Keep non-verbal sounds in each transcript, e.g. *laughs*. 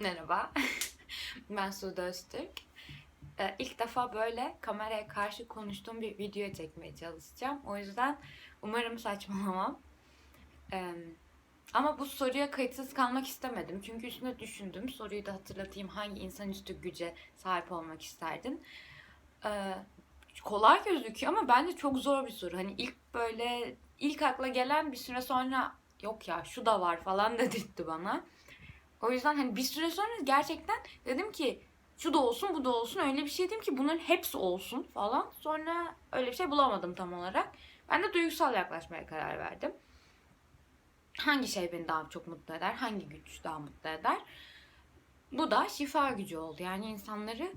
Merhaba, *laughs* ben Sude Öztürk. Ee, ilk defa böyle kameraya karşı konuştuğum bir video çekmeye çalışacağım. O yüzden umarım saçmalamam. Ee, ama bu soruya kayıtsız kalmak istemedim. Çünkü üstüne düşündüm. Soruyu da hatırlatayım. Hangi insanüstü güce sahip olmak isterdin? Ee, kolay gözüküyor ama bence çok zor bir soru. Hani ilk böyle ilk akla gelen bir süre sonra yok ya şu da var falan *laughs* dedirtti bana. O yüzden hani bir süre sonra gerçekten dedim ki şu da olsun bu da olsun öyle bir şey dedim ki bunların hepsi olsun falan. Sonra öyle bir şey bulamadım tam olarak. Ben de duygusal yaklaşmaya karar verdim. Hangi şey beni daha çok mutlu eder? Hangi güç daha mutlu eder? Bu da şifa gücü oldu. Yani insanları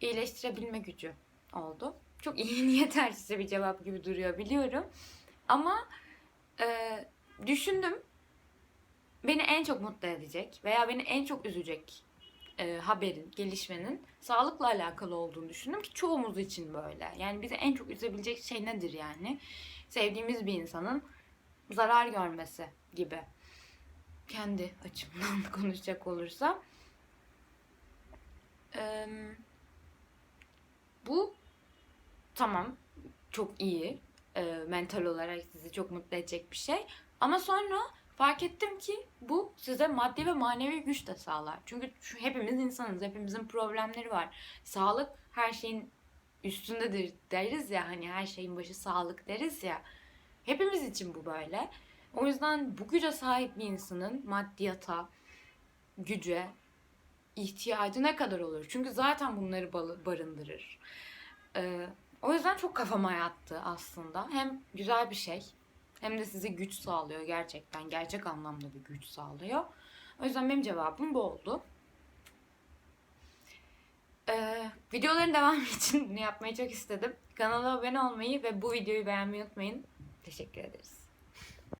iyileştirebilme gücü oldu. Çok iyi *laughs* niyetersiz bir cevap gibi duruyor biliyorum. Ama e, düşündüm beni en çok mutlu edecek veya beni en çok üzecek e, haberin, gelişmenin sağlıkla alakalı olduğunu düşündüm ki çoğumuz için böyle. Yani bizi en çok üzebilecek şey nedir yani? Sevdiğimiz bir insanın zarar görmesi gibi. Kendi açımdan *laughs* konuşacak olursam. E, bu tamam çok iyi. E, mental olarak sizi çok mutlu edecek bir şey. Ama sonra fark ettim ki bu size maddi ve manevi güç de sağlar. Çünkü hepimiz insanız, hepimizin problemleri var. Sağlık her şeyin üstündedir deriz ya hani her şeyin başı sağlık deriz ya. Hepimiz için bu böyle. O yüzden bu güce sahip bir insanın maddiyata, güce ihtiyacı ne kadar olur? Çünkü zaten bunları barındırır. Ee, o yüzden çok kafama yattı aslında. Hem güzel bir şey hem de size güç sağlıyor gerçekten. Gerçek anlamda bir güç sağlıyor. O yüzden benim cevabım bu oldu. Ee, videoların devamı *laughs* için bunu yapmayı çok istedim. Kanala abone olmayı ve bu videoyu beğenmeyi unutmayın. Teşekkür ederiz.